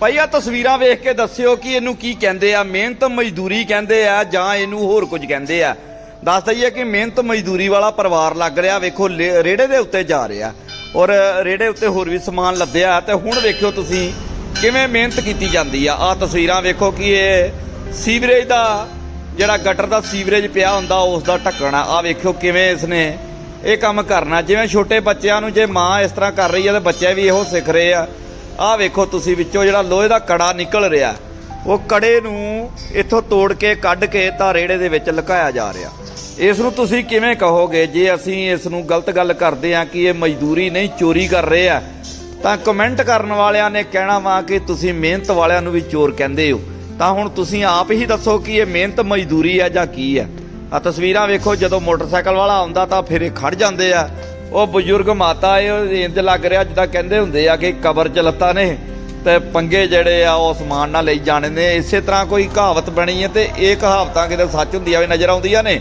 ਭਾਈ ਆ ਤਸਵੀਰਾਂ ਵੇਖ ਕੇ ਦੱਸਿਓ ਕਿ ਇਹਨੂੰ ਕੀ ਕਹਿੰਦੇ ਆ? ਮਿਹਨਤ ਮਜ਼ਦੂਰੀ ਕਹਿੰਦੇ ਆ ਜਾਂ ਇਹਨੂੰ ਹੋਰ ਕੁਝ ਕਹਿੰਦੇ ਆ? ਦੱਸ ਦਈਏ ਕਿ ਮਿਹਨਤ ਮਜ਼ਦੂਰੀ ਵਾਲਾ ਪਰਿਵਾਰ ਲੱਗ ਰਿਹਾ। ਵੇਖੋ, ਲੇ- ਰੇੜੇ ਦੇ ਉੱਤੇ ਜਾ ਰਿਹਾ। ਔਰ ਰੇੜੇ ਉੱਤੇ ਹੋਰ ਵੀ ਸਮਾਨ ਲੱਦਿਆ। ਤੇ ਹੁਣ ਵੇਖਿਓ ਤੁਸੀਂ ਕਿਵੇਂ ਮਿਹਨਤ ਕੀਤੀ ਜਾਂਦੀ ਆ। ਆ ਤਸਵੀਰਾਂ ਵੇਖੋ ਕਿ ਇਹ ਸੀਵਰੇਜ ਦਾ, ਜਿਹੜਾ ਗਟਰ ਦਾ ਸੀਵਰੇਜ ਪਿਆ ਹੁੰਦਾ, ਉਸ ਦਾ ਢੱਕਣ ਆ। ਵੇਖਿਓ ਕਿਵੇਂ ਇਸਨੇ ਇਹ ਕੰਮ ਕਰਨਾ। ਜਿਵੇਂ ਛੋਟੇ ਬੱਚਿਆਂ ਨੂੰ ਜੇ ਮਾਂ ਇਸ ਤਰ੍ਹਾਂ ਕਰ ਰਹੀ ਹੈ ਤੇ ਬੱਚੇ ਵੀ ਇਹੋ ਸਿੱਖ ਰਹੇ ਆ। ਆਹ ਵੇਖੋ ਤੁਸੀਂ ਵਿੱਚੋਂ ਜਿਹੜਾ ਲੋਹੇ ਦਾ ਕੜਾ ਨਿਕਲ ਰਿਹਾ, ਉਹ ਕੜੇ ਨੂੰ ਇੱਥੋਂ ਤੋੜ ਕੇ, ਕੱਢ ਕੇ ਤਾਂ ਰੇੜੇ ਦੇ ਵਿੱਚ ਲੁਕਾਇਆ ਜਾ ਰਿਹਾ। ਇਸ ਨੂੰ ਤੁਸੀਂ ਕਿਵੇਂ ਕਹੋਗੇ? ਜੇ ਅਸੀਂ ਇਸ ਨੂੰ ਗਲਤ ਗੱਲ ਕਰਦੇ ਆ ਕਿ ਇਹ ਮਜ਼ਦੂਰੀ ਨਹੀਂ, ਚੋਰੀ ਕਰ ਰਹੇ ਆ, ਤਾਂ ਕਮੈਂਟ ਕਰਨ ਵਾਲਿਆਂ ਨੇ ਕਹਿਣਾ ਵਾ ਕਿ ਤੁਸੀਂ ਮਿਹਨਤ ਵਾਲਿਆਂ ਨੂੰ ਵੀ ਚੋਰ ਕਹਿੰਦੇ ਹੋ। ਤਾਂ ਹੁਣ ਤੁਸੀਂ ਆਪ ਹੀ ਦੱਸੋ ਕਿ ਇਹ ਮਿਹਨਤ ਮਜ਼ਦੂਰੀ ਹੈ ਜਾਂ ਕੀ ਹੈ ਆ ਤਸਵੀਰਾਂ ਵੇਖੋ, ਜਦੋਂ ਮੋਟਰਸਾਈਕਲ ਵਾਲਾ ਆਉਂਦਾ ਤਾਂ ਫਿਰ ਇਹ ਖੜ ਜਾਂਦੇ ਆ। ਉਹ ਬਜ਼ੁਰਗ ਮਾਤਾ ਇਹ ਇੰਜ ਲੱਗ ਰਿਹਾ ਜਿੱਦਾਂ ਕਹਿੰਦੇ ਹੁੰਦੇ ਆ ਕਿ ਕਬਰ ਚ ਲੱਤਾਂ ਨੇ ਤੇ ਪੰਗੇ ਜਿਹੜੇ ਆ ਉਹ ਸਮਾਨ ਨਾਲ ਲਈ ਜਾਣੇ ਨੇ। ਇਸੇ ਤਰ੍ਹਾਂ ਕੋਈ ਕਹਾਵਤ ਬਣੀ ਹੈ ਤੇ ਇਹ ਕਹਾਵਤਾਂ ਕਿਤੇ ਸੱਚ ਹੁੰਦੀਆਂ ਵੀ ਨਜ਼ਰ ਆਉਂਦੀਆਂ ਨੇ।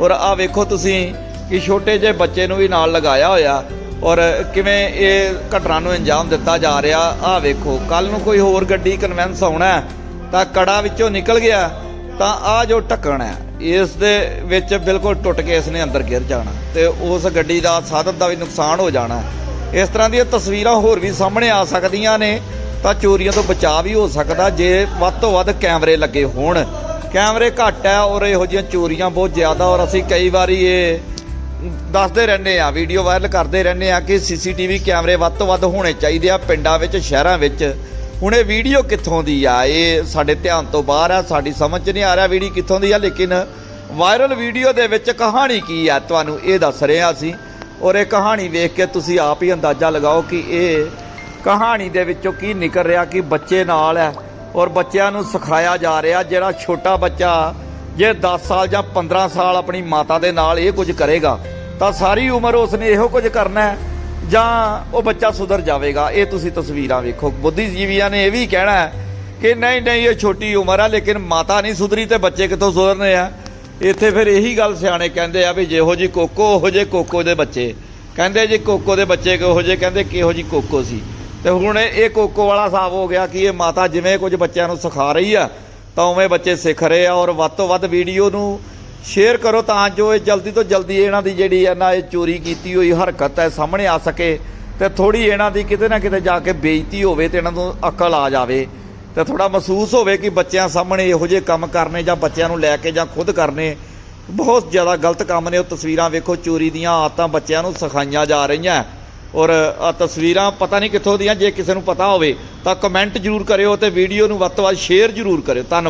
ਔਰ ਆ ਵੇਖੋ ਤੁਸੀਂ ਕਿ ਛੋਟੇ ਜਿਹੇ ਬੱਚੇ ਨੂੰ ਵੀ ਨਾਲ ਲਗਾਇਆ ਹੋਇਆ ਔਰ ਕਿਵੇਂ ਇਹ ਘਟਨਾ ਨੂੰ ਅੰਜਾਮ ਦਿੱਤਾ ਜਾ ਰਿਹਾ। ਆ ਵੇਖੋ ਕੱਲ ਨੂੰ ਕੋਈ ਹੋਰ ਗੱਡੀ ਕਨਵੈਂਸ ਆਉਣਾ ਤਾਂ ਕੜਾ ਵਿੱਚੋਂ ਨਿਕਲ ਗਿਆ। ਤਾਂ ਆ ਜੋ ਢੱਕਣ ਹੈ, ਇਸ ਦੇ ਵਿੱਚ ਬਿਲਕੁਲ ਟੁੱਟ ਕੇ ਇਸ ਨੇ ਅੰਦਰ ਗਿਰ ਜਾਣਾ ਤੇ ਉਸ ਗੱਡੀ ਦਾ ਸਾਧਨ ਦਾ ਵੀ ਨੁਕਸਾਨ ਹੋ ਜਾਣਾ। ਇਸ ਤਰ੍ਹਾਂ ਦੀਆਂ ਤਸਵੀਰਾਂ ਹੋਰ ਵੀ ਸਾਹਮਣੇ ਆ ਸਕਦੀਆਂ ਨੇ, ਤਾਂ ਚੋਰੀਆਂ ਤੋਂ ਬਚਾਅ ਵੀ ਹੋ ਸਕਦਾ ਜੇ ਵੱਧ ਤੋਂ ਵੱਧ ਕੈਮਰੇ ਲੱਗੇ ਹੋਣ। ਕੈਮਰੇ ਘੱਟ ਹੈ ਔਰ ਇਹੋ ਜਿਹੀਆਂ ਚੋਰੀਆਂ ਬਹੁਤ ਜ਼ਿਆਦਾ ਔਰ ਅਸੀਂ ਕਈ ਵਾਰੀ ਇਹ ਦੱਸਦੇ ਰਹਿੰਦੇ ਆ ਵੀਡੀਓ ਵਾਇਰਲ ਕਰਦੇ ਰਹਿੰਦੇ ਆ ਕਿ ਸੀਸੀਟੀਵੀ ਕੈਮਰੇ ਵੱਧ ਤੋਂ ਵੱਧ ਹੋਣੇ ਚਾਹੀਦੇ ਆ ਪਿੰਡਾਂ ਵਿੱਚ, ਸ਼ਹਿਰਾਂ ਵਿੱਚ। ਹੁਣ ਇਹ ਵੀਡੀਓ ਕਿੱਥੋਂ ਦੀ ਆ? ਇਹ ਸਾਡੇ ਧਿਆਨ ਤੋਂ ਬਾਹਰ ਆ, ਸਾਡੀ ਸਮਝ 'ਚ ਨਹੀਂ ਆ ਰਿਹਾ ਵੀਡੀਓ ਕਿੱਥੋਂ ਦੀ ਆ, ਲੇਕਿਨ ਵਾਇਰਲ ਵੀਡੀਓ ਦੇ ਵਿੱਚ ਕਹਾਣੀ ਕੀ ਆ? ਤੁਹਾਨੂੰ ਇਹ ਦੱਸ ਰਹੇ ਆ ਅਸੀਂ। ਔਰ ਇਹ ਕਹਾਣੀ ਵੇਖ ਕੇ ਤੁਸੀਂ ਆਪ ਹੀ ਅੰਦਾਜ਼ਾ ਲਗਾਓ ਕਿ ਇਹ ਕਹਾਣੀ ਦੇ ਵਿੱਚੋਂ ਕੀ ਨਿਕਲ ਰਿਹਾ, ਕਿ ਬੱਚੇ ਨਾਲ ਹੈ। ਔਰ ਬੱਚਿਆਂ ਨੂੰ ਸਿਖਾਇਆ ਜਾ ਰਿਹਾ ਜਿਹੜਾ ਛੋਟਾ ਬੱਚਾ ਜੇ 10 ਸਾਲ ਜਾਂ 15 ਸਾਲ ਆਪਣੀ ਮਾਤਾ ਦੇ ਨਾਲ ਇਹ ਕੁਝ ਕਰੇਗਾ, ਤਾਂ ਸਾਰੀ ਉਮਰ ਉਸਨੇ ਇਹੋ ਕੁਝ ਕਰਨਾ ਹੈ। ਜਾਂ ਉਹ ਬੱਚਾ ਸੁਧਰ ਜਾਵੇਗਾ, ਇਹ ਤੁਸੀਂ ਤਸਵੀਰਾਂ ਵੇਖੋ। ਬੁੱਧੀਜੀਵੀਆਂ ਨੇ ਇਹ ਵੀ ਕਹਿਣਾ ਹੈ ਕਿ ਨਹੀਂ ਨਹੀਂ, ਇਹ ਛੋਟੀ ਉਮਰ ਹੈ ਲੇਕਿਨ ਮਾਤਾ ਨਹੀਂ ਸੁਧਰੀ ਤੇ ਬੱਚੇ ਕਿੱਥੋਂ ਸੁਧਰਨੇ ਆ? ਇੱਥੇ ਫਿਰ ਇਹੀ ਗੱਲ ਸਿਆਣੇ ਕਹਿੰਦੇ ਆ ਵੀ ਜਿਹੋ ਜੀ ਕੋਕੋ, ਉਹੋ ਜੇ ਕੋਕੋ ਦੇ ਬੱਚੇ। ਕਹਿੰਦੇ ਜੀ ਕੋਕੋ ਦੇ ਬੱਚੇ ਕਿਹੋ ਜੇ ਕਹਿੰਦੇ ਕਿਹੋ ਜੀ ਕੋਕੋ ਸੀ। ਤੇ ਹੁਣ ਇਹ ਇਹ ਕੋਕੋ ਵਾਲਾ ਹਿਸਾਬ ਹੋ ਗਿਆ ਕਿ ਇਹ ਮਾਤਾ ਜਿਵੇਂ ਕੁਝ ਬੱਚਿਆਂ ਨੂੰ ਸਿਖਾ ਰਹੀ ਆ, ਤਾਂ ਉਵੇਂ ਬੱਚੇ ਸਿੱਖ ਰਹੇ ਆ ਔਰ ਵੱਧ ਤੋਂ ਵੱਧ ਵੀਡੀਓ ਨੂੰ ਸ਼ੇਅਰ ਕਰੋ ਤਾਂ ਜੋ ਇਹ ਜਲਦੀ ਤੋਂ ਜਲਦੀ ਇਹਨਾਂ ਦੀ ਜਿਹੜੀ ਹੈ ਨਾ ਇਹ ਚੋਰੀ ਕੀਤੀ ਹੋਈ ਹਰਕਤ ਹੈ ਸਾਹਮਣੇ ਆ ਸਕੇ ਤੇ ਥੋੜੀ ਇਹਨਾਂ ਦੀ ਕਿਤੇ ਨਾ ਕਿਤੇ ਜਾ ਕੇ ਬੇਇੱਜ਼ਤੀ ਹੋਵੇ ਤੇ ਇਹਨਾਂ ਨੂੰ ਅਕਲ ਆ ਜਾਵੇ ਤੇ ਥੋੜਾ ਮਹਿਸੂਸ ਹੋਵੇ ਕਿ ਬੱਚਿਆਂ ਸਾਹਮਣੇ ਇਹੋ ਜਿਹੇ ਕੰਮ ਕਰਨੇ ਜਾਂ ਬੱਚਿਆਂ ਨੂੰ ਲੈ ਕੇ ਜਾਂ ਖੁਦ ਕਰਨੇ ਬਹੁਤ ਜ਼ਿਆਦਾ ਗਲਤ ਕੰਮ ਨੇ। ਉਹ ਤਸਵੀਰਾਂ ਵੇਖੋ, ਚੋਰੀ ਦੀਆਂ ਆਦਤਾਂ ਬੱਚਿਆਂ ਨੂੰ ਸਿਖਾਈਆਂ ਜਾ ਰਹੀਆਂ। ਔਰ ਆ ਤਸਵੀਰਾਂ ਪਤਾ ਨਹੀਂ ਕਿੱਥੋਂ ਦੀਆਂ, ਜੇ ਕਿਸੇ ਨੂੰ ਪਤਾ ਹੋਵੇ ਤਾਂ ਕਮੈਂਟ ਜ਼ਰੂਰ ਕਰਿਓ ਤੇ ਵੀਡੀਓ ਨੂੰ ਵੱਧ ਤੋਂ ਵੱਧ ਸ਼ੇਅਰ ਜ਼ਰੂਰ ਕਰਿਓ। ਧੰਨਵਾਦ।